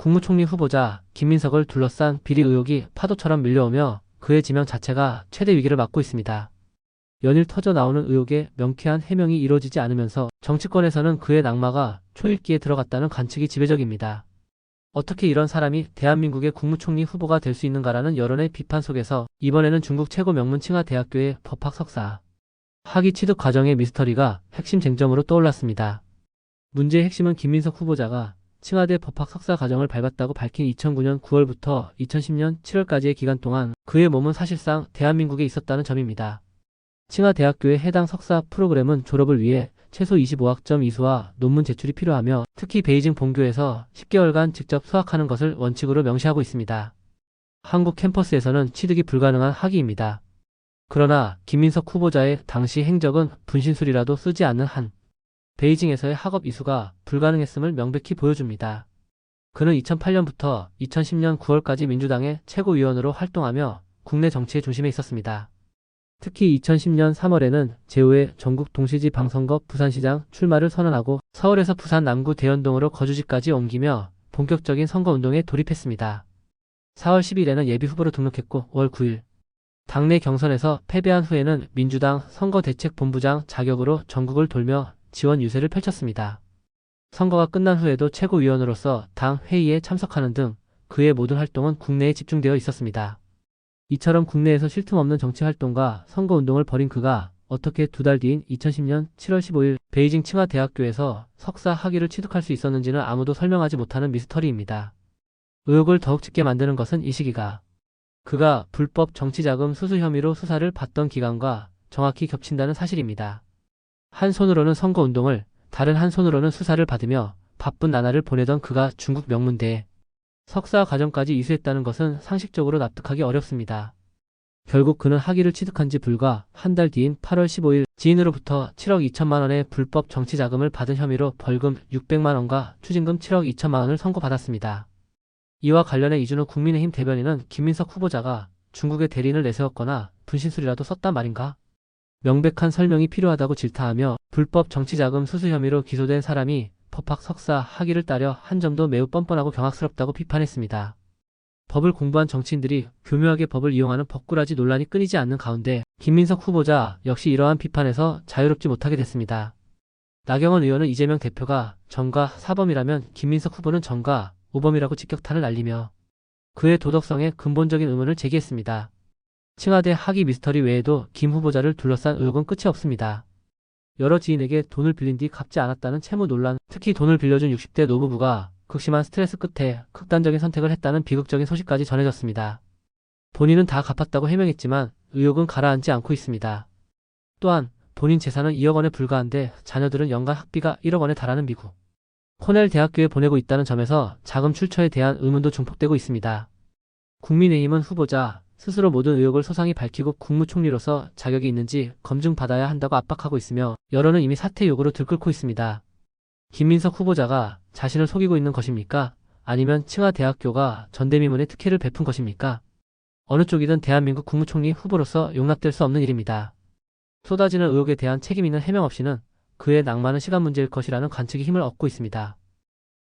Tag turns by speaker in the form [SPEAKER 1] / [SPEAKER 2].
[SPEAKER 1] 국무총리 후보자 김민석을 둘러싼 비리 의혹이 파도처럼 밀려오며 그의 지명 자체가 최대 위기를 맞고 있습니다. 연일 터져 나오는 의혹에 명쾌한 해명이 이루어지지 않으면서 정치권에서는 그의 낙마가 초읽기에 들어갔다는 관측이 지배적입니다. 어떻게 이런 사람이 대한민국의 국무총리 후보가 될 수 있는가라는 여론의 비판 속에서 이번에는 중국 최고 명문 칭화대학교의 법학 석사 학위 취득 과정의 미스터리가 핵심 쟁점으로 떠올랐습니다. 문제의 핵심은 김민석 후보자가 칭화대 법학 석사 과정을 밟았다고 밝힌 2009년 9월부터 2010년 7월까지의 기간 동안 그의 몸은 사실상 대한민국에 있었다는 점입니다. 칭화대학교의 해당 석사 프로그램은 졸업을 위해 최소 25학점 이수와 논문 제출이 필요하며 특히 베이징 본교에서 10개월간 직접 수학하는 것을 원칙으로 명시하고 있습니다. 한국 캠퍼스에서는 취득이 불가능한 학위입니다. 그러나 김민석 후보자의 당시 행적은 분신술이라도 쓰지 않는 한 베이징에서의 학업 이수가 불가능했음을 명백히 보여줍니다. 그는 2008년부터 2010년 9월까지 민주당의 최고위원으로 활동하며 국내 정치의 중심에 있었습니다. 특히 2010년 3월에는 제5회 전국 동시지 방선거 부산시장 출마를 선언하고 서울에서 부산 남구 대연동으로 거주지까지 옮기며 본격적인 선거운동에 돌입했습니다. 4월 10일에는 예비후보로 등록했고 5월 9일 당내 경선에서 패배한 후에는 민주당 선거대책본부장 자격으로 전국을 돌며 지원 유세를 펼쳤습니다. 선거가 끝난 후에도 최고위원으로서 당 회의에 참석하는 등 그의 모든 활동은 국내에 집중되어 있었습니다. 이처럼 국내에서 쉴 틈 없는 정치 활동과 선거 운동을 벌인 그가 어떻게 두 달 뒤인 2010년 7월 15일 베이징 칭화 대학교에서 석사 학위를 취득할 수 있었는지는 아무도 설명하지 못하는 미스터리입니다. 의혹을 더욱 짙게 만드는 것은 이 시기가 그가 불법 정치자금 수수 혐의로 수사를 받던 기간과 정확히 겹친다는 사실입니다. 한 손으로는 선거 운동을 다른 한 손으로는 수사를 받으며 바쁜 나날을 보내던 그가 중국 명문대에 석사 과정까지 이수했다는 것은 상식적으로 납득하기 어렵습니다. 결국 그는 학위를 취득한 지 불과 한 달 뒤인 8월 15일 지인으로부터 7억 2천만 원의 불법 정치 자금을 받은 혐의로 벌금 600만 원과 추징금 7억 2천만 원을 선고받았습니다. 이와 관련해 이준호 국민의힘 대변인은 김민석 후보자가 중국에 대리인을 내세웠거나 분신술이라도 썼단 말인가? 명백한 설명이 필요하다고 질타하며 불법 정치자금 수수 혐의로 기소된 사람이 법학 석사 학위를 따려 한 점도 매우 뻔뻔하고 경악스럽다고 비판했습니다. 법을 공부한 정치인들이 교묘하게 법을 이용하는 법꾸라지 논란이 끊이지 않는 가운데 김민석 후보자 역시 이러한 비판에서 자유롭지 못하게 됐습니다. 나경원 의원은 이재명 대표가 정가 사범이라면 김민석 후보는 정가 오범이라고 직격탄을 날리며 그의 도덕성에 근본적인 의문을 제기했습니다. 칭화대 학위 미스터리 외에도 김 후보자를 둘러싼 의혹은 끝이 없습니다. 여러 지인에게 돈을 빌린 뒤 갚지 않았다는 채무 논란, 특히 돈을 빌려준 60대 노부부가 극심한 스트레스 끝에 극단적인 선택을 했다는 비극적인 소식까지 전해졌습니다. 본인은 다 갚았다고 해명했지만 의혹은 가라앉지 않고 있습니다. 또한 본인 재산은 2억 원에 불과한데 자녀들은 연간 학비가 1억 원에 달하는 미국. 코넬 대학교에 보내고 있다는 점에서 자금 출처에 대한 의문도 중폭되고 있습니다. 국민의힘은 후보자 스스로 모든 의혹을 소상히 밝히고 국무총리로서 자격이 있는지 검증받아야 한다고 압박하고 있으며 여론은 이미 사퇴 요구로 들끓고 있습니다. 김민석 후보자가 자신을 속이고 있는 것입니까? 아니면 칭화대학교가 전대미문의 특혜를 베푼 것입니까? 어느 쪽이든 대한민국 국무총리 후보로서 용납될 수 없는 일입니다. 쏟아지는 의혹에 대한 책임 있는 해명 없이는 그의 낭만은 시간 문제일 것이라는 관측이 힘을 얻고 있습니다.